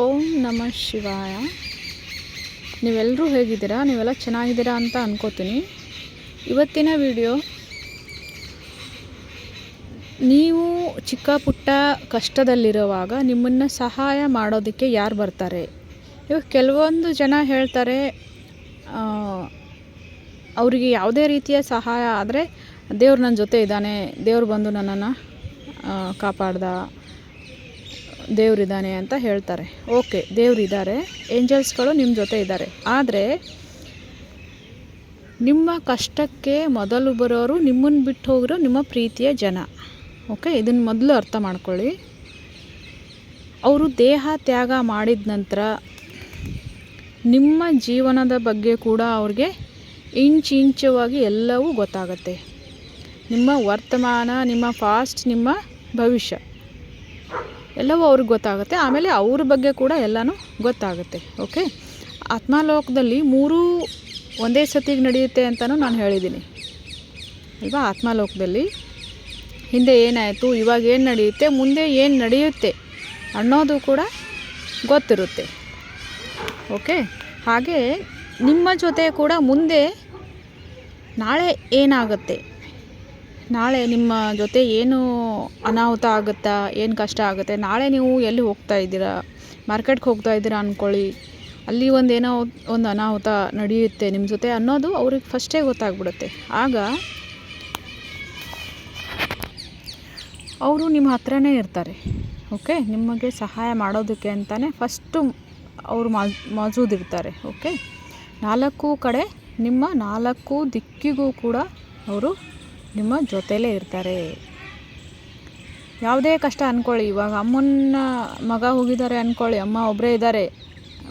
ಓಂ ನಮಃ ಶಿವಾಯ. ನೀವೆಲ್ಲರೂ ಹೇಗಿದ್ದೀರಾ? ನೀವೆಲ್ಲ ಚೆನ್ನಾಗಿದ್ದೀರಾ ಅಂತ ಅನ್ಕೋತೀನಿ. ಇವತ್ತಿನ ವಿಡಿಯೋ, ನೀವು ಚಿಕ್ಕ ಪುಟ್ಟ ಕಷ್ಟದಲ್ಲಿರುವಾಗ ನಿಮ್ಮನ್ನು ಸಹಾಯ ಮಾಡೋದಕ್ಕೆ ಯಾರು ಬರ್ತಾರೆ? ಇವಾಗ ಕೆಲವೊಂದು ಜನ ಹೇಳ್ತಾರೆ ಅವರಿಗೆ ಯಾವುದೇ ರೀತಿಯ ಸಹಾಯ ಆದರೆ ದೇವ್ರು ನನ್ನ ಜೊತೆ ಇದ್ದಾನೆ, ದೇವ್ರು ಬಂದು ನನ್ನನ್ನು ಕಾಪಾಡ್ದ ದೇವರಿದ್ದಾನೆ ಅಂತ ಹೇಳ್ತಾರೆ. ಓಕೆ, ದೇವರಿದ್ದಾರೆ. ಏಂಜಲ್ಸ್ಗಳು ನಿಮ್ಮ ಜೊತೆ ಇದ್ದಾರೆ. ಆದರೆ ನಿಮ್ಮ ಕಷ್ಟಕ್ಕೆ ಮೊದಲು ಬರೋರು ನಿಮ್ಮನ್ನು ಬಿಟ್ಟು ಹೋಗಿರೋ ನಿಮ್ಮ ಪ್ರೀತಿಯ ಜನ. ಓಕೆ ಇದನ್ನು ಮೊದಲು ಅರ್ಥ ಮಾಡ್ಕೊಳ್ಳಿ. ಅವರು ದೇಹ ತ್ಯಾಗ ಮಾಡಿದ ನಂತರ ನಿಮ್ಮ ಜೀವನದ ಬಗ್ಗೆ ಕೂಡ ಅವ್ರಿಗೆ ಇಂಚಿಂಚವಾಗಿ ಎಲ್ಲವೂ ಗೊತ್ತಾಗತ್ತೆ. ನಿಮ್ಮ ವರ್ತಮಾನ, ನಿಮ್ಮ ಫಾಸ್ಟ್ ನಿಮ್ಮ ಭವಿಷ್ಯ. ಎಲ್ಲವೂ ಅವ್ರಿಗೆ ಗೊತ್ತಾಗುತ್ತೆ. ಆಮೇಲೆ ಅವ್ರ ಬಗ್ಗೆ ಕೂಡ ಎಲ್ಲನೂ ಗೊತ್ತಾಗುತ್ತೆ. ಓಕೆ ಆತ್ಮಾಲೋಕದಲ್ಲಿ ಮೂರೂ ಒಂದೇ ಸತಿಗೆ ನಡೆಯುತ್ತೆ ಅಂತಲೂ ನಾನು ಹೇಳಿದ್ದೀನಿ ಅಲ್ವಾ? ಆತ್ಮಾಲೋಕದಲ್ಲಿ ಹಿಂದೆ ಏನಾಯಿತು, ಇವಾಗ ಏನು ನಡೆಯುತ್ತೆ, ಮುಂದೆ ಏನು ನಡೆಯುತ್ತೆ ಅನ್ನೋದು ಕೂಡ ಗೊತ್ತಿರುತ್ತೆ. ಓಕೆ ಹಾಗೆ ನಿಮ್ಮ ಜೊತೆ ಕೂಡ ಮುಂದೆ ನಾಳೆ ಏನಾಗುತ್ತೆ? ನಾಳೆ ನಿಮ್ಮ ಜೊತೆ ಏನು ಅನಾಹುತ ಆಗುತ್ತಾ, ಏನು ಕಷ್ಟ ಆಗುತ್ತೆ? ನಾಳೆ ನೀವು ಎಲ್ಲಿ ಹೋಗ್ತಾ ಇದ್ದೀರಾ? ಮಾರ್ಕೆಟ್ಗೆ ಹೋಗ್ತಾ ಇದ್ದೀರಾ ಅಂದ್ಕೊಳ್ಳಿ ಅಲ್ಲಿ ಒಂದು ಏನೋ ಒಂದು ಅನಾಹುತ ನಡೆಯುತ್ತೆ ನಿಮ್ಮ ಜೊತೆ ಅನ್ನೋದು ಅವ್ರಿಗೆ ಫಸ್ಟೇ ಗೊತ್ತಾಗ್ಬಿಡುತ್ತೆ. ಆಗ ಅವರು ನಿಮ್ಮ ಹತ್ರನೇ ಇರ್ತಾರೆ ಓಕೆ ನಿಮಗೆ ಸಹಾಯ ಮಾಡೋದಕ್ಕೆ ಅಂತಲೇ ಫಸ್ಟು ಅವರು ಮೌಜೂದಿರ್ತಾರೆ ಓಕೆ ನಾಲ್ಕು ಕಡೆ ನಿಮ್ಮ ನಾಲ್ಕು ದಿಕ್ಕಿಗೂ ಕೂಡ ಅವರು ನಿಮ್ಮ ಜೊತೆಯಲ್ಲೇ ಇರ್ತಾರೆ. ಯಾವುದೇ ಕಷ್ಟ ಅಂದ್ಕೊಳ್ಳಿ ಇವಾಗ ಅಮ್ಮನ ಮಗ ಹೋಗಿದ್ದಾರೆ ಅಂದ್ಕೊಳ್ಳಿ ಅಮ್ಮ ಒಬ್ಬರೇ ಇದ್ದಾರೆ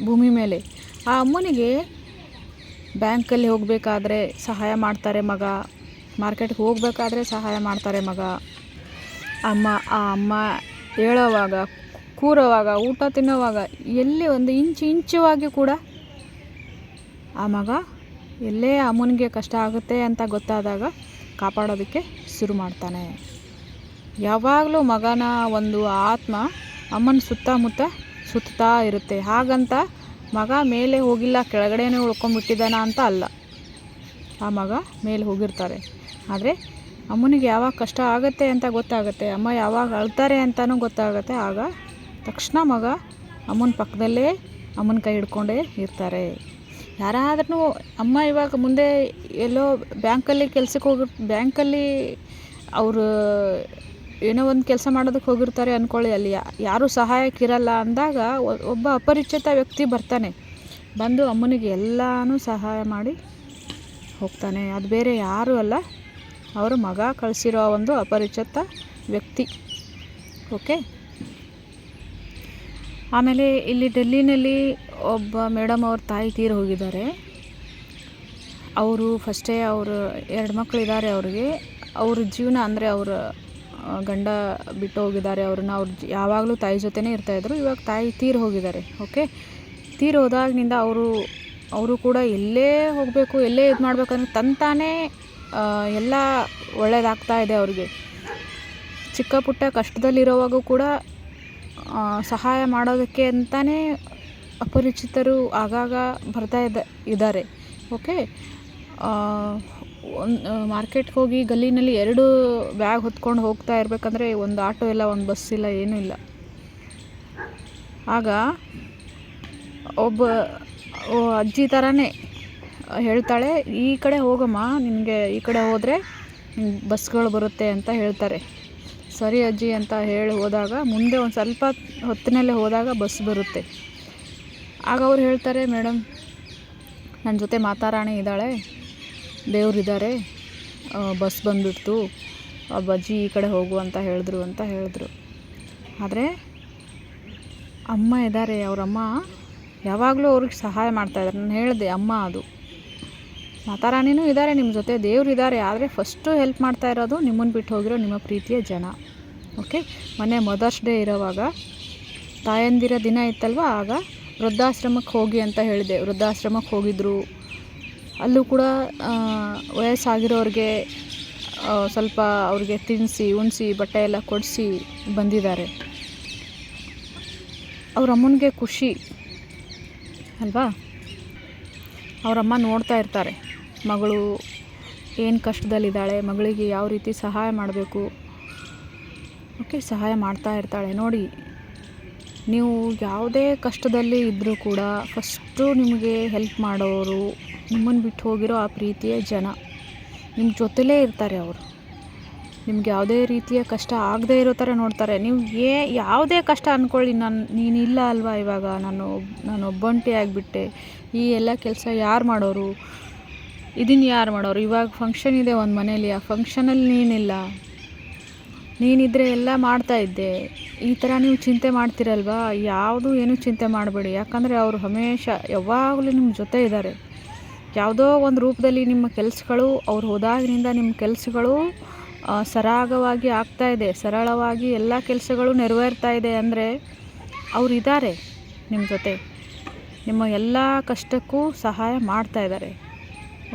ಭೂಮಿ ಮೇಲೆ. ಆ ಅಮ್ಮನಿಗೆ ಬ್ಯಾಂಕಲ್ಲಿ ಹೋಗಬೇಕಾದ್ರೆ ಸಹಾಯ ಮಾಡ್ತಾರೆ ಮಗ, ಮಾರ್ಕೆಟ್ಗೆ ಹೋಗಬೇಕಾದ್ರೆ ಸಹಾಯ ಮಾಡ್ತಾರೆ ಮಗ. ಅಮ್ಮ, ಆ ಅಮ್ಮ ಹೇಳೋವಾಗ, ಕೂರೋವಾಗ, ಊಟ ತಿನ್ನೋವಾಗ, ಎಲ್ಲಿ ಒಂದು ಇಂಚು ಇಂಚುವಾಗಿ ಕೂಡ ಆ ಮಗ ಎಲ್ಲೇ ಅಮ್ಮನಿಗೆ ಕಷ್ಟ ಆಗುತ್ತೆ ಅಂತ ಗೊತ್ತಾದಾಗ ಕಾಪಾಡೋದಕ್ಕೆ ಶುರು ಮಾಡ್ತಾನೆ. ಯಾವಾಗಲೂ ಮಗನ ಒಂದು ಆತ್ಮ ಅಮ್ಮನ ಸುತ್ತಮುತ್ತ ಸುತ್ತಾ ಇರುತ್ತೆ. ಹಾಗಂತ ಮಗ ಮೇಲೆ ಹೋಗಿಲ್ಲ, ಕೆಳಗಡೆನೇ ಉಳ್ಕೊಂಡ್ಬಿಟ್ಟಿದ್ದಾನ ಅಂತ ಅಲ್ಲ. ಆ ಮಗ ಮೇಲೆ ಹೋಗಿರ್ತಾರೆ. ಆದರೆ ಅಮ್ಮನಿಗೆ ಯಾವಾಗ ಕಷ್ಟ ಆಗುತ್ತೆ ಅಂತ ಗೊತ್ತಾಗುತ್ತೆ. ಅಮ್ಮ ಯಾವಾಗ ಅಳ್ತಾರೆ ಅಂತಲೂ ಗೊತ್ತಾಗುತ್ತೆ. ಆಗ ತಕ್ಷಣ ಮಗ ಅಮ್ಮನ ಪಕ್ಕದಲ್ಲೇ ಅಮ್ಮನ ಕೈ ಹಿಡ್ಕೊಂಡೇ ಇರ್ತಾರೆ. ಯಾರಾದ್ರೂ ಅಮ್ಮ ಇವಾಗ ಮುಂದೆ ಎಲ್ಲೋ ಬ್ಯಾಂಕಲ್ಲಿ ಕೆಲ್ಸಕ್ಕೆ ಹೋಗಿ, ಬ್ಯಾಂಕಲ್ಲಿ ಅವರು ಏನೋ ಒಂದು ಕೆಲಸ ಮಾಡೋದಕ್ಕೆ ಹೋಗಿರ್ತಾರೆ ಅಂದ್ಕೊಳ್ಳಿ ಅಲ್ಲಿ ಯಾರೂ ಸಹಾಯಕ್ಕಿರಲ್ಲ ಅಂದಾಗ ಒಬ್ಬ ಅಪರಿಚಿತ ವ್ಯಕ್ತಿ ಬರ್ತಾನೆ. ಬಂದು ಅಮ್ಮನಿಗೆ ಎಲ್ಲನೂ ಸಹಾಯ ಮಾಡಿ ಹೋಗ್ತಾನೆ. ಅದು ಬೇರೆ ಯಾರೂ ಅಲ್ಲ. ಅವರ ಮಗ ಕಳಿಸಿರೋ ಒಂದು ಅಪರಿಚಿತ ವ್ಯಕ್ತಿ. ಓಕೆ? ಆಮೇಲೆ ಇಲ್ಲಿ ಡೆಲ್ಲಿನಲ್ಲಿ ಒಬ್ಬ ಮೇಡಮ್ ಅವ್ರ ತಾಯಿ ತೀರಿ ಹೋಗಿದ್ದಾರೆ. ಅವರು ಫಸ್ಟೇ ಅವರು ಎರಡು ಮಕ್ಕಳಿದ್ದಾರೆ ಅವ್ರಿಗೆ. ಅವ್ರ ಜೀವನ ಅಂದರೆ ಅವರ ಗಂಡ ಬಿಟ್ಟು ಹೋಗಿದ್ದಾರೆ. ಅವ್ರನ್ನ ಅವ್ರು ಯಾವಾಗಲೂ ತಾಯಿ ಜೊತೆನೇ ಇರ್ತಾಯಿದ್ರು ಇವಾಗ ತಾಯಿ ತೀರಿ ಹೋಗಿದ್ದಾರೆ. ಓಕೆ? ತೀರಿ ಹೋದಾಗಿನಿಂದ ಅವರು ಅವರು ಕೂಡ ಎಲ್ಲೇ ಹೋಗಬೇಕು, ಎಲ್ಲೇ ಇದು ಮಾಡಬೇಕಂದ್ರೆ ತಂತಾನೇ ಎಲ್ಲ ಒಳ್ಳೇದಾಗ್ತಾ ಇದೆ ಅವ್ರಿಗೆ. ಚಿಕ್ಕ ಪುಟ್ಟ ಕಷ್ಟದಲ್ಲಿರೋವಾಗೂ ಕೂಡ ಸಹಾಯ ಮಾಡೋದಕ್ಕೆ ಅಂತಲೇ ಅಪರಿಚಿತರು ಆಗಾಗ ಬರ್ತಾ ಇದ್ದ ಇದ್ದಾರೆ. ಓಕೆ? ಒಂದು ಮಾರ್ಕೆಟ್ಗೆ ಹೋಗಿ ಗಲ್ಲಿನಲ್ಲಿ ಎರಡು ಬ್ಯಾಗ್ ಹೊತ್ಕೊಂಡು ಹೋಗ್ತಾ ಇರಬೇಕಂದ್ರೆ ಒಂದು ಆಟೋ ಇಲ್ಲ, ಒಂದು ಬಸ್ ಇಲ್ಲ, ಏನೂ ಇಲ್ಲ. ಆಗ ಒಬ್ಬ ಅಜ್ಜಿ ಥರನೇ ಹೇಳ್ತಾಳೆ, ಈ ಕಡೆ ಹೋಗಮ್ಮ ನಿನಗೆ ಈ ಕಡೆ ಹೋದರೆ ಬಸ್ಗಳು ಬರುತ್ತೆ ಅಂತ ಹೇಳ್ತಾರೆ. ಸರಿ ಅಜ್ಜಿ, ಅಂತ ಹೇಳಿ ಹೋದಾಗ, ಮುಂದೆ ಒಂದು ಸ್ವಲ್ಪ ಹೊತ್ತಿನಲ್ಲೇ ಹೋದಾಗ ಬಸ್ ಬರುತ್ತೆ. ಆಗ ಅವ್ರು ಹೇಳ್ತಾರೆ, ಮೇಡಮ್ ನನ್ನ ಜೊತೆ ಮಾತಾರಾಣಿ ಇದ್ದಾಳೆ, ದೇವರಿದ್ದಾರೆ ಬಸ್ ಬಂದುಬಿಡ್ತು, ಆ, ಬಜ್ಜಿ ಈ ಕಡೆ ಹೋಗು ಅಂತ ಹೇಳಿದ್ರು ಅಂತ ಹೇಳಿದ್ರು. ಆದರೆ ಅಮ್ಮ ಇದ್ದಾರೆ ಅವರಮ್ಮ ಯಾವಾಗಲೂ ಅವ್ರಿಗೆ ಸಹಾಯ ಮಾಡ್ತಾಯಿದ್ದಾರೆ ನಾನು ಹೇಳಿದೆ, ಅಮ್ಮ ಅದು. ಮಾತಾರಾಣಿನೂ ಇದ್ದಾರೆ ನಿಮ್ಮ ಜೊತೆ ದೇವ್ರು ಇದ್ದಾರೆ ಆದರೆ ಫಸ್ಟು ಹೆಲ್ಪ್ ಮಾಡ್ತಾ ಇರೋದು ನಿಮ್ಮನ್ನು ಬಿಟ್ಟು ಹೋಗಿರೋ ನಿಮ್ಮ ಪ್ರೀತಿಯ ಜನ. ಓಕೆ ಮೊನ್ನೆ ಮದರ್ಸ್ ಡೇ ಇರೋವಾಗ ತಾಯಂದಿರ ದಿನ ಇತ್ತಲ್ವ? ಆಗ ವೃದ್ಧಾಶ್ರಮಕ್ಕೆ ಹೋಗಿ ಅಂತ ಹೇಳಿದೆ. ವೃದ್ಧಾಶ್ರಮಕ್ಕೆ ಹೋಗಿದ್ದರು ಅಲ್ಲೂ ಕೂಡ ವಯಸ್ಸಾಗಿರೋರಿಗೆ ಸ್ವಲ್ಪ ಅವ್ರಿಗೆ ತಿನ್ನಿಸಿ, ಉಣಿಸಿ, ಬಟ್ಟೆ ಎಲ್ಲ ಕೊಡಿಸಿ ಬಂದಿದ್ದಾರೆ. ಅವ್ರ ಅಮ್ಮನಿಗೆ ಖುಷಿ. ಅಲ್ವಾ? ಅವರಮ್ಮ ನೋಡ್ತಾ ಇರ್ತಾರೆ. ಮಗಳು ಏನು ಕಷ್ಟದಲ್ಲಿದ್ದಾಳೆ, ಮಗಳಿಗೆ ಯಾವ ರೀತಿ ಸಹಾಯ ಮಾಡಬೇಕು. ಓಕೆ, ಸಹಾಯ ಮಾಡ್ತಾ ಇರ್ತಾಳೆ. ನೋಡಿ ನೀವು ಯಾವುದೇ ಕಷ್ಟದಲ್ಲಿ ಇದ್ದರೂ ಕೂಡ ಫಸ್ಟು ನಿಮಗೆ ಹೆಲ್ಪ್ ಮಾಡೋರು, ನಿಮ್ಮನ್ನು ಬಿಟ್ಟು ಹೋಗಿರೋ ಆ ಪ್ರೀತಿಯ ಜನ. ನಿಮ್ಮ ಜೊತೆಲೇ ಇರ್ತಾರೆ ಅವರು. ನಿಮ್ಗೆ ಯಾವುದೇ ರೀತಿಯ ಕಷ್ಟ ಆಗದೇ ಇರೋ ಥರ ನೋಡ್ತಾರೆ. ನೀವು ಏ, ಯಾವುದೇ ಕಷ್ಟ ಅಂದ್ಕೊಳ್ಳಿ ನಾನು, ನೀನಿಲ್ಲ ಅಲ್ವಾ ಇವಾಗ? ನಾನು ನಾನು ಒಬ್ಬಂಟಿ ಆಗಿಬಿಟ್ಟೆ. ಈ ಎಲ್ಲ ಕೆಲಸ ಯಾರು ಮಾಡೋರು? ಇದನ್ನು ಯಾರು ಮಾಡೋರು? ಇವಾಗ ಫಂಕ್ಷನ್ ಇದೆ ಒಂದು ಮನೇಲಿ. ಆ ಫಂಕ್ಷನಲ್ಲಿ ನೀನಿಲ್ಲ. ನೀನಿದ್ರೆ ಎಲ್ಲ ಮಾಡ್ತಾ ಇದ್ದೆ. ಈ ಥರ ನೀವು ಚಿಂತೆ ಮಾಡ್ತೀರಲ್ವಾ? ಯಾವುದು ಏನೂ ಚಿಂತೆ ಮಾಡಬೇಡಿ. ಯಾಕಂದರೆ ಅವರು ಹಮೇಶ ಯಾವಾಗಲೂ ನಿಮ್ಮ ಜೊತೆ ಇದ್ದಾರೆ ಯಾವುದೋ ಒಂದು ರೂಪದಲ್ಲಿ ನಿಮ್ಮ ಕೆಲಸಗಳು ಅವ್ರು ಹೋದಾಗಿನಿಂದ ನಿಮ್ಮ ಕೆಲಸಗಳು ಸರಾಗವಾಗಿ ಆಗ್ತಾ ಇದೆ. ಸರಳವಾಗಿ ಎಲ್ಲ ಕೆಲಸಗಳು ನೆರವೇರ್ತಾ ಇದೆ ಅಂದರೆ ಅವ್ರು ಇದ್ದಾರೆ ನಿಮ್ಮ ಜೊತೆ. ನಿಮ್ಮ ಎಲ್ಲ ಕಷ್ಟಕ್ಕೂ ಸಹಾಯ ಮಾಡ್ತಾ ಇದ್ದಾರೆ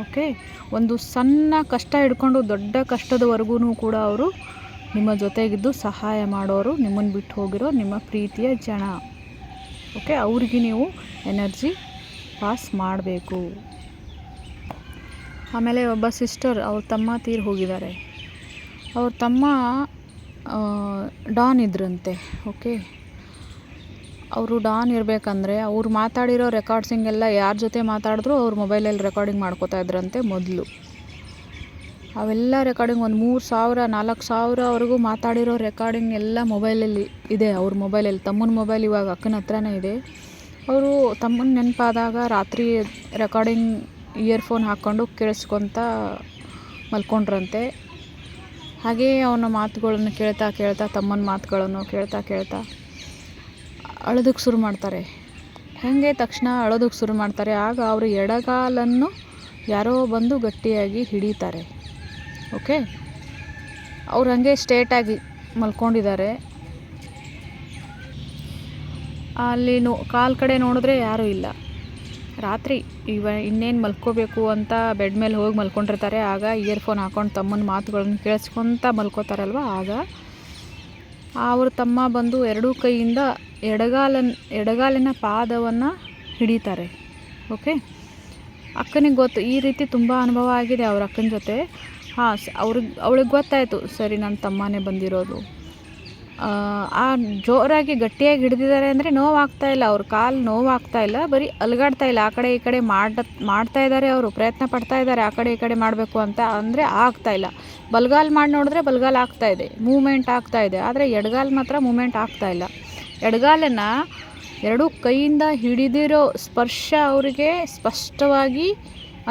ಓಕೆ? ಒಂದು ಸಣ್ಣ ಕಷ್ಟ ಹಿಡ್ಕೊಂಡು ದೊಡ್ಡ ಕಷ್ಟದವರೆಗೂ ಕೂಡ ಅವರು ನಿಮ್ಮ ಜೊತೆಗಿದ್ದು ಸಹಾಯ ಮಾಡೋರು ನಿಮ್ಮನ್ನು ಬಿಟ್ಟು ಹೋಗಿರೋ ನಿಮ್ಮ ಪ್ರೀತಿಯ ಜನ. ಓಕೆ, ಅವ್ರಿಗೆ ನೀವು ಎನರ್ಜಿ ಪಾಸ್ ಮಾಡಬೇಕು. ಆಮೇಲೆ ಒಬ್ಬ ಸಿಸ್ಟರ್, ಅವ್ರ ತಮ್ಮ ತೀರಿ ಹೋಗಿದ್ದಾರೆ. ಅವ್ರ ತಮ್ಮ ಡಾನ್ ಇದ್ರಂತೆ, ಓಕೆ? ಅವರು ಡಾನ್ ಇರಬೇಕಂದ್ರೆ ಅವ್ರು ಮಾತಾಡಿರೋ ರೆಕಾರ್ಡ್ಸಿಂಗೆಲ್ಲ ಯಾರ ಜೊತೆ ಮಾತಾಡಿದ್ರು ಅವ್ರ ಮೊಬೈಲಲ್ಲಿ ರೆಕಾರ್ಡಿಂಗ್ ಮಾಡ್ಕೋತಾ ಇದ್ರಂತೆ ಮೊದಲು. ಅವೆಲ್ಲ ರೆಕಾರ್ಡಿಂಗ್ ಒಂದು ಮೂರು ಸಾವಿರ, ನಾಲ್ಕು ಸಾವಿರವರೆಗೂ ಮಾತಾಡಿರೋ ರೆಕಾರ್ಡಿಂಗ್ ಎಲ್ಲ ಮೊಬೈಲಲ್ಲಿ ಇದೆ ಅವ್ರ ಮೊಬೈಲಲ್ಲಿ ತಮ್ಮನ ಮೊಬೈಲ್ ಇವಾಗ ಅಕ್ಕನ ಹತ್ರನೇ ಇದೆ. ಅವರು ತಮ್ಮನ ನೆನಪಾದಾಗ ರಾತ್ರಿ ರೆಕಾರ್ಡಿಂಗ್ ಇಯರ್ಫೋನ್ ಹಾಕ್ಕೊಂಡು ಕೇಳಿಸ್ಕೊತ ಮಲ್ಕೊಂಡ್ರಂತೆ. ಹಾಗೆಯೇ ಅವನ ಮಾತುಗಳನ್ನು ಕೇಳ್ತಾ ಕೇಳ್ತಾ, ತಮ್ಮನ ಮಾತುಗಳನ್ನು ಕೇಳ್ತಾ ಕೇಳ್ತಾ ಅಳೋದಕ್ಕೆ ಶುರು ಮಾಡ್ತಾರೆ. ಹಾಗೆ ತಕ್ಷಣ ಅಳೋದಕ್ಕೆ ಶುರು ಮಾಡ್ತಾರೆ, ಆಗ ಅವರು ಎಡಗಾಲನ್ನು ಯಾರೋ ಬಂದು ಗಟ್ಟಿಯಾಗಿ ಹಿಡಿತಾರೆ. ಓಕೆ. ಅವ್ರು ಹಾಗೆ ಸ್ಟೇಟಾಗಿ ಮಲ್ಕೊಂಡಿದ್ದಾರೆ. ಅಲ್ಲಿ ನೋ, ಕಾಲು ಕಡೆ ನೋಡಿದ್ರೆ ಯಾರೂ ಇಲ್ಲ. ರಾತ್ರಿ ಇವ, ಇನ್ನೇನು ಮಲ್ಕೋಬೇಕು ಅಂತ ಬೆಡ್ ಮೇಲೆ ಹೋಗಿ ಮಲ್ಕೊಂಡಿರ್ತಾರೆ. ಆಗ ಇಯರ್ಫೋನ್ ಹಾಕೊಂಡು ತಮ್ಮನ ಮಾತುಗಳನ್ನು ಕೇಳಿಸ್ಕೊತ ಮಲ್ಕೋತಾರಲ್ವ? ಆಗ ಅವರು ತಮ್ಮ ಬಂದು ಎರಡೂ ಕೈಯಿಂದ ಎಡಗಾಲನ್, ಎಡಗಾಲಿನ ಪಾದವನ್ನು ಹಿಡಿತಾರೆ. ಓಕೆ. ಅಕ್ಕನಿಗೆ ಗೊತ್ತು, ಈ ರೀತಿ ತುಂಬ ಅನುಭವ ಆಗಿದೆ ಅವ್ರ ಅಕ್ಕನ ಜೊತೆ. ಹಾಂ, ಸ್, ಅವ್ರಿಗೆ, ಅವಳಿಗೆ ಗೊತ್ತಾಯಿತು, ಸರಿ ನನ್ನ ತಮ್ಮನೇ ಬಂದಿರೋದು. ಆ ಜೋರಾಗಿ ಗಟ್ಟಿಯಾಗಿ ಹಿಡಿದಿದ್ದಾರೆ ಅಂದರೆ ನೋವಾಗ್ತಾ ಇಲ್ಲ, ಅವ್ರ ಕಾಲು ನೋವಾಗ್ತಾ ಇಲ್ಲ, ಬರೀ ಅಲ್ಗಾಡ್ತಾ ಇಲ್ಲ, ಆ ಕಡೆ ಈ ಕಡೆ ಮಾಡ, ಮಾಡ್ತಾ ಇದ್ದಾರೆ ಅವರು, ಪ್ರಯತ್ನ ಪಡ್ತಾ ಇದ್ದಾರೆ ಆ ಕಡೆ ಈ ಕಡೆ ಮಾಡಬೇಕು ಅಂತ ಅಂದರೆ ಆಗ್ತಾ ಇಲ್ಲ. ಬಲ್ಗಾಲ್ ಮಾಡಿ ನೋಡಿದ್ರೆ ಬಲ್ಗಾಲ್ ಆಗ್ತಾ ಇದೆ, ಮೂಮೆಂಟ್ ಆಗ್ತಾ ಇದೆ, ಆದರೆ ಎಡಗಾಲ್ ಮಾತ್ರ ಮೂಮೆಂಟ್ ಆಗ್ತಾ ಇಲ್ಲ. ಎಡಗಾಲನ್ನು ಎರಡೂ ಕೈಯಿಂದ ಹಿಡಿದಿರೋ ಸ್ಪರ್ಶ ಅವರಿಗೆ ಸ್ಪಷ್ಟವಾಗಿ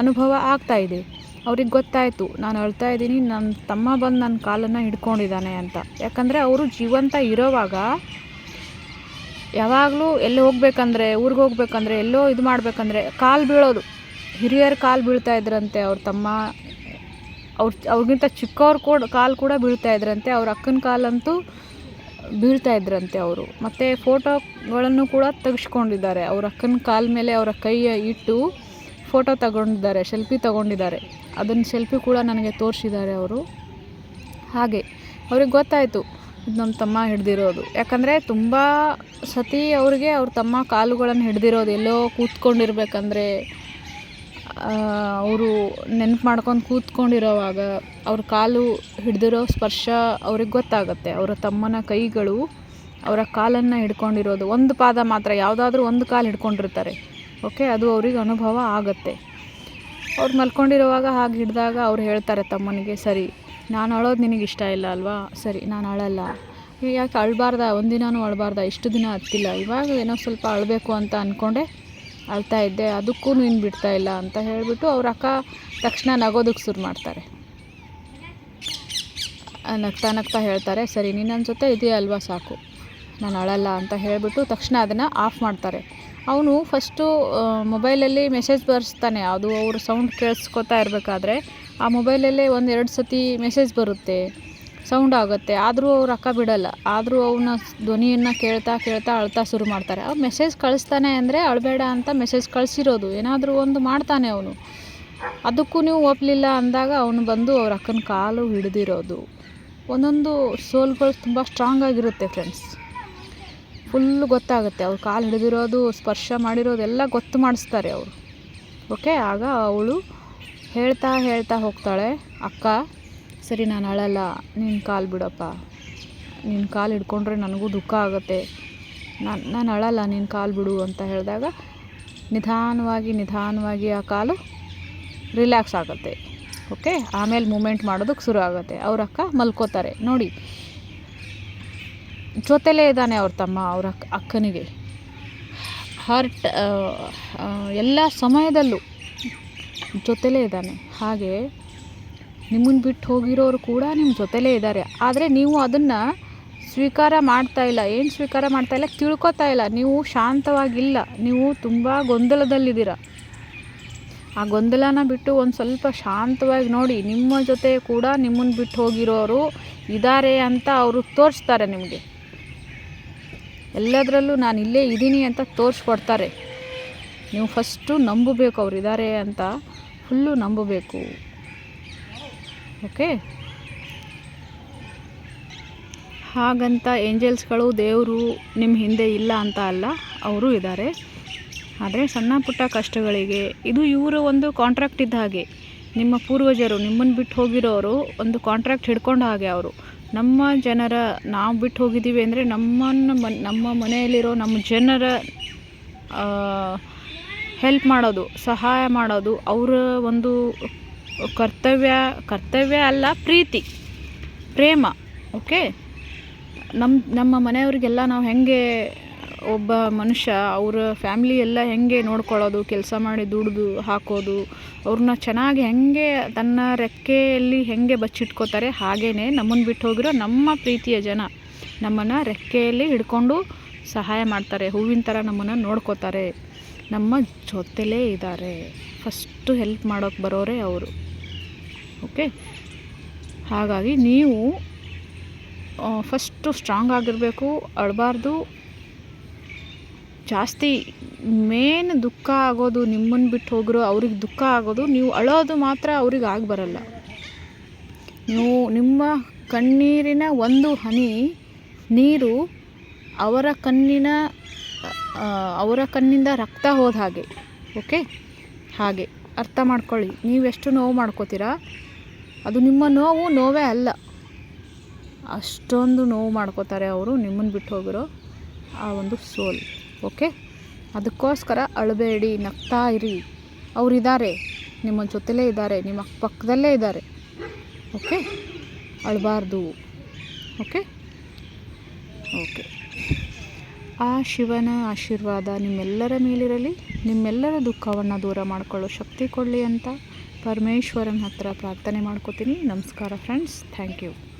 ಅನುಭವ ಆಗ್ತಾ ಇದೆ. ಅವ್ರಿಗೆ ಗೊತ್ತಾಯಿತು. ನಾನು ಅಳ್ತಾ ಇದ್ದೀನಿ ನನ್ನ ತಮ್ಮ ಬಂದು ನನ್ನ ಕಾಲನ್ನು ಹಿಡ್ಕೊಂಡಿದ್ದಾನೆ ಅಂತ. ಯಾಕಂದರೆ ಅವರು ಜೀವಂತ ಇರೋವಾಗ ಯಾವಾಗಲೂ ಎಲ್ಲಿ ಹೋಗ್ಬೇಕಂದ್ರೆ, ಊರಿಗೆ ಹೋಗ್ಬೇಕಂದ್ರೆ, ಎಲ್ಲೋ ಇದು ಮಾಡಬೇಕಂದ್ರೆ ಕಾಲು ಬೀಳೋದು. ಹಿರಿಯರ ಕಾಲು ಬೀಳ್ತಾ ಇದ್ರಂತೆ ಅವ್ರ ತಮ್ಮ. ಅವ್ರ, ಅವ್ರಿಗಿಂತ ಚಿಕ್ಕವ್ರ ಕೂಡ ಕಾಲು ಕೂಡ ಬೀಳ್ತಾ ಇದ್ರಂತೆ, ಅವ್ರ ಅಕ್ಕನ ಕಾಲಂತೂ ಬೀಳ್ತಾ ಇದ್ರಂತೆ ಅವರು. ಮತ್ತು ಫೋಟೋಗಳನ್ನು ಕೂಡ ತೆಗೆಸ್ಕೊಂಡಿದ್ದಾರೆ. ಅವ್ರ ಅಕ್ಕನ ಕಾಲ ಮೇಲೆ ಅವರ ಕೈಯ ಇಟ್ಟು ಫೋಟೋ ತಗೊಂಡಿದ್ದಾರೆ, ಸೆಲ್ಫಿ ತಗೊಂಡಿದ್ದಾರೆ. ಅದನ್ನು ಸೆಲ್ಫಿ ಕೂಡ ನನಗೆ ತೋರಿಸಿದ್ದಾರೆ ಅವರು. ಹಾಗೆ, ಅವ್ರಿಗೆ ಗೊತ್ತಾಯಿತು ನಮ್ಮ ತಮ್ಮ ಹಿಡ್ದಿರೋದು. ಯಾಕಂದರೆ ತುಂಬ ಸತಿ ಅವ್ರಿಗೆ ಅವ್ರ ತಮ್ಮ ಕಾಲುಗಳನ್ನು ಹಿಡ್ದಿರೋದು. ಎಲ್ಲೋ ಕೂತ್ಕೊಂಡಿರ್ಬೇಕಂದ್ರೆ ಅವರು ನೆನ್ಪು ಮಾಡ್ಕೊಂಡು ಕೂತ್ಕೊಂಡಿರೋವಾಗ ಅವ್ರ ಕಾಲು ಹಿಡ್ದಿರೋ ಸ್ಪರ್ಶ ಅವ್ರಿಗೆ ಗೊತ್ತಾಗುತ್ತೆ. ಅವರ ತಮ್ಮನ ಕೈಗಳು ಅವರ ಕಾಲನ್ನು ಹಿಡ್ಕೊಂಡಿರೋದು. ಒಂದು ಪಾದ ಮಾತ್ರ, ಯಾವುದಾದ್ರೂ ಒಂದು ಕಾಲು ಹಿಡ್ಕೊಂಡಿರ್ತಾರೆ. ಓಕೆ, ಅದು ಅವ್ರಿಗೆ ಅನುಭವ ಆಗುತ್ತೆ. ಅವ್ರು ಮಲ್ಕೊಂಡಿರುವಾಗ ಹಾಗೆ ಹಿಡಿದಾಗ ಅವ್ರು ಹೇಳ್ತಾರೆ ತಮ್ಮನಿಗೆ, ಸರಿ, ನಾನು ಅಳೋದು ನಿನಗೆ ಇಷ್ಟ ಇಲ್ಲ ಅಲ್ವಾ? ಸರಿ, ನಾನು ಅಳಲ್ಲ. ಯಾಕೆ ಅಳಬಾರ್ದ? ಒಂದಿನೂ ಅಳಬಾರ್ದ? ಇಷ್ಟು ದಿನ ಹತ್ತಿಲ್ಲ. ಇವಾಗ ಏನೋ ಸ್ವಲ್ಪ ಅಳಬೇಕು ಅಂತ ಅಂದ್ಕೊಂಡೆ ಅಳ್ತಾ ಇದ್ದೆ. ಅದಕ್ಕೂ ನೀನು ಬಿಡ್ತಾ ಇಲ್ಲ ಅಂತ ಹೇಳಿಬಿಟ್ಟು ಅವ್ರ ಅಕ್ಕ ತಕ್ಷಣ ನಗೋದಕ್ಕೆ ಶುರು ಮಾಡ್ತಾರೆ. ನಗ್ತಾ ನಗ್ತಾ ಹೇಳ್ತಾರೆ, ಸರಿ ನೀನು ನನ್ನ ಜೊತೆ ಇದೆಯಾ ಅಲ್ವಾ ಸಾಕು? ನಾನು ಅಳಲ್ಲ ಅಂತ ಹೇಳಿಬಿಟ್ಟು ತಕ್ಷಣ ಅದನ್ನು ಆಫ್ ಮಾಡ್ತಾರೆ. ಅವನು ಫಸ್ಟು ಮೊಬೈಲಲ್ಲಿ ಮೆಸೇಜ್ ಬರೆಸ್ತಾನೆ. ಅದು ಅವರು ಸೌಂಡ್ ಕೇಳಿಸ್ಕೊತಾ ಇರಬೇಕಾದ್ರೆ ಆ ಮೊಬೈಲಲ್ಲೇ ಒಂದು ಎರಡು ಸತಿ ಮೆಸೇಜ್ ಬರುತ್ತೆ. ಸೌಂಡ್ ಆಗುತ್ತೆ. ಆದರೂ ಅವ್ರು ಅಕ್ಕ ಬಿಡಲ್ಲ. ಆದರೂ ಅವನ ಧ್ವನಿಯನ್ನು ಕೇಳ್ತಾ ಕೇಳ್ತಾ ಅಳ್ತಾ ಶುರು ಮಾಡ್ತಾರೆ. ಅವ್ರು ಮೆಸೇಜ್ ಕಳಿಸ್ತಾನೆ ಅಂದರೆ ಅಳಬೇಡ ಅಂತ ಮೆಸೇಜ್ ಕಳಿಸಿರೋದು. ಏನಾದರೂ ಒಂದು ಮಾಡ್ತಾನೆ ಅವನು. ಅದಕ್ಕೂ ನೀವು ಒಪ್ಪಲಿಲ್ಲ ಅಂದಾಗ ಅವನು ಬಂದು ಅವ್ರ ಅಕ್ಕನ ಕಾಲು ಹಿಡಿದಿರೋದು. ಒಂದೊಂದು ಸೋಲ್ಗಳು ತುಂಬ ಸ್ಟ್ರಾಂಗ್ ಆಗಿರುತ್ತೆ ಫ್ರೆಂಡ್ಸ್ ಫುಲ್ಲು ಗೊತ್ತಾಗುತ್ತೆ. ಅವ್ರು ಕಾಲು ಹಿಡಿದಿರೋದು, ಸ್ಪರ್ಶ ಮಾಡಿರೋದೆಲ್ಲ ಗೊತ್ತು ಮಾಡಿಸ್ತಾರೆ ಅವರು. ಓಕೆ ಆಗ ಅವಳು ಹೇಳ್ತಾ ಹೇಳ್ತಾ ಹೋಗ್ತಾಳೆ. ಅಕ್ಕ, ಸರಿ ನಾನು ಅಳಲ್ಲ. ನಿನ್ನ ಕಾಲು ಬಿಡಪ್ಪ. ನಿನ್ನ ಕಾಲು ಹಿಡ್ಕೊಂಡ್ರೆ ನನಗೂ ದುಃಖ ಆಗುತ್ತೆ. ನಾನು ನಾನು ಅಳಲ್ಲ. ನಿನ್ನ ಕಾಲು ಬಿಡು ಅಂತ ಹೇಳಿದಾಗ ನಿಧಾನವಾಗಿ ನಿಧಾನವಾಗಿ ಆ ಕಾಲು ರಿಲ್ಯಾಕ್ಸ್ ಆಗುತ್ತೆ. ಓಕೆ ಆಮೇಲೆ ಮೂಮೆಂಟ್ ಮಾಡೋದಕ್ಕೆ ಶುರು ಆಗುತ್ತೆ. ಅವ್ರ ಅಕ್ಕ ಮಲ್ಕೋತಾರೆ. ನೋಡಿ ಜೊತೆಲೇ ಇದ್ದಾನೆ ಅವ್ರ ತಮ್ಮ, ಅವ್ರ ಅಕ್ಕ ಅಕ್ಕನಿಗೆ. ಹರ್ಟ್ ಎಲ್ಲ ಸಮಯದಲ್ಲೂ ಜೊತೆಲೇ ಇದ್ದಾನೆ. ಹಾಗೆ ನಿಮ್ಮನ್ನು ಬಿಟ್ಟು ಹೋಗಿರೋರು ಕೂಡ ನಿಮ್ಮ ಜೊತೆಲೇ ಇದ್ದಾರೆ. ಆದರೆ ನೀವು ಅದನ್ನು ಸ್ವೀಕಾರ ಮಾಡ್ತಾ ಇಲ್ಲ. ಏನು ಸ್ವೀಕಾರ ಮಾಡ್ತಾ ಇಲ್ಲ? ತಿಳ್ಕೊತಾ ಇಲ್ಲ. ನೀವು ಶಾಂತವಾಗಿಲ್ಲ. ನೀವು ತುಂಬ ಗೊಂದಲದಲ್ಲಿದ್ದೀರ. ಆ ಗೊಂದಲನ ಬಿಟ್ಟು ಒಂದು ಸ್ವಲ್ಪ ಶಾಂತವಾಗಿ ನೋಡಿ, ನಿಮ್ಮ ಜೊತೆ ಕೂಡ ನಿಮ್ಮನ್ನು ಬಿಟ್ಟು ಹೋಗಿರೋರು ಇದ್ದಾರೆ ಅಂತ ಅವರು ತೋರಿಸ್ತಾರೆ ನಿಮಗೆ. ಎಲ್ಲದರಲ್ಲೂ ನಾನು ಇಲ್ಲೇ ಇದ್ದೀನಿ ಅಂತ ತೋರಿಸ್ಕೊಡ್ತಾರೆ. ನೀವು ಫಸ್ಟು ನಂಬಬೇಕು ಅವ್ರು ಇದ್ದಾರೆ ಅಂತ, ಫುಲ್ಲು ನಂಬಬೇಕು. ಓಕೆ? ಹಾಗಂತ ಏಂಜಲ್ಸ್ಗಳು ದೇವರು ನಿಮ್ಮ ಹಿಂದೆ ಇಲ್ಲ ಅಂತ ಅಲ್ಲ, ಅವರು ಇದ್ದಾರೆ ಆದರೆ ಸಣ್ಣ ಪುಟ್ಟ ಕಷ್ಟಗಳಿಗೆ, ಇದು ಇವರು ಒಂದು ಕಾಂಟ್ರಾಕ್ಟ್ ಇದ್ದ ಹಾಗೆ. ನಿಮ್ಮ ಪೂರ್ವಜರು ನಿಮ್ಮನ್ನು ಬಿಟ್ಟು ಹೋಗಿರೋರು ಒಂದು ಕಾಂಟ್ರಾಕ್ಟ್ ಹಿಡ್ಕೊಂಡ ಹಾಗೆ ಅವರು. ನಮ್ಮ ಜನರ ನಾವು ಬಿಟ್ಟು ಹೋಗಿದ್ದೀವಿ ಅಂದರೆ ನಮ್ಮನ್ನು ಮನ್, ನಮ್ಮ ಮನೆಯಲ್ಲಿರೋ ನಮ್ಮ ಜನರ ಹೆಲ್ಪ್ ಮಾಡೋದು, ಸಹಾಯ ಮಾಡೋದು ಅವರ ಒಂದು ಕರ್ತವ್ಯ ಕರ್ತವ್ಯ ಅಲ್ಲ, ಪ್ರೀತಿ, ಪ್ರೇಮ ಓಕೆ ನಮ್ಮ ನಮ್ಮ ಮನೆಯವರಿಗೆಲ್ಲ ನಾವು ಹೇಗೆ ಒಬ್ಬ ಮನುಷ್ಯ ಅವರ ಫ್ಯಾಮ್ಲಿ ಎಲ್ಲ ಹೇಗೆ ನೋಡ್ಕೊಳ್ಳೋದು, ಕೆಲಸ ಮಾಡಿ ದುಡಿದು ಹಾಕೋದು, ಅವ್ರನ್ನ ಚೆನ್ನಾಗಿ ಹೇಗೆ ತನ್ನ ರೆಕ್ಕೆಯಲ್ಲಿ ಹೇಗೆ ಬಚ್ಚಿಟ್ಕೋತಾರೆ ಹಾಗೇ ನಮ್ಮನ್ನು ಬಿಟ್ಟು ಹೋಗಿರೋ ನಮ್ಮ ಪ್ರೀತಿಯ ಜನ ನಮ್ಮನ್ನು ರೆಕ್ಕೆಯಲ್ಲಿ ಹಿಡ್ಕೊಂಡು ಸಹಾಯ ಮಾಡ್ತಾರೆ, ಹೂವಿನ ಥರ ನಮ್ಮನ್ನು ನೋಡ್ಕೋತಾರೆ. ನಮ್ಮ ಜೊತೆಲೇ ಇದ್ದಾರೆ. ಫಸ್ಟು ಹೆಲ್ಪ್ ಮಾಡೋಕ್ಕೆ ಬರೋರೇ ಅವರು. ಓಕೆ ಹಾಗಾಗಿ ನೀವು ಫಸ್ಟು ಸ್ಟ್ರಾಂಗ್ ಆಗಿರಬೇಕು, ಅಳಬಾರ್ದು ಜಾಸ್ತಿ ಮೇನ್ ದುಃಖ ಆಗೋದು ನಿಮ್ಮನ್ನು ಬಿಟ್ಟು ಹೋಗಿರೋ ಅವ್ರಿಗೆ ದುಃಖ ಆಗೋದು, ನೀವು ಅಳೋದು ಮಾತ್ರ ಅವ್ರಿಗೆ ಆಗಿ ಬರಲ್ಲ. ನೀವು ನಿಮ್ಮ ಕಣ್ಣೀರಿನ ಒಂದು ಹನಿ, ನೀರು ಅವರ ಕಣ್ಣಿನ ಅವರ ಕಣ್ಣಿಂದ ರಕ್ತ ಹೋದ ಹಾಗೆ, ಓಕೆ? ಹಾಗೆ, ಅರ್ಥ ಮಾಡ್ಕೊಳ್ಳಿ. ನೀವೆಷ್ಟು ನೋವು ಮಾಡ್ಕೋತೀರಾ? ಅದು ನಿಮ್ಮ ನೋವು, ನೋವೇ ಅಲ್ಲ. ಅಷ್ಟೊಂದು ನೋವು ಮಾಡ್ಕೋತಾರೆ ಅವರು ನಿಮ್ಮನ್ನು ಬಿಟ್ಟು ಹೋಗಿರೋ ಆ ಒಂದು ಸೋಲ್. ಓಕೆ? ಅದಕ್ಕೋಸ್ಕರ ಅಳಬೇಡಿ, ನಗ್ತಾ ಇರಿ. ಅವರಿದ್ದಾರೆ ನಿಮ್ಮ ಜೊತೆಲೇ ಇದ್ದಾರೆ, ನಿಮ್ಮ ಪಕ್ಕದಲ್ಲೇ ಇದ್ದಾರೆ. ಓಕೆ? ಅಳಬಾರ್ದು. ಓಕೆ? ಓಕೆ. ಆ ಶಿವನ ಆಶೀರ್ವಾದ ನಿಮ್ಮೆಲ್ಲರ ಮೇಲಿರಲಿ, ನಿಮ್ಮೆಲ್ಲರ ದುಃಖವನ್ನು ದೂರ ಮಾಡಿಕೊಳ್ಳೋ ಶಕ್ತಿ ಕೊಡಲಿ ಅಂತ ಪರಮೇಶ್ವರನ ಹತ್ರ ಪ್ರಾರ್ಥನೆ ಮಾಡ್ಕೋತೀನಿ. ನಮಸ್ಕಾರ ಫ್ರೆಂಡ್ಸ್ ಥ್ಯಾಂಕ್ ಯು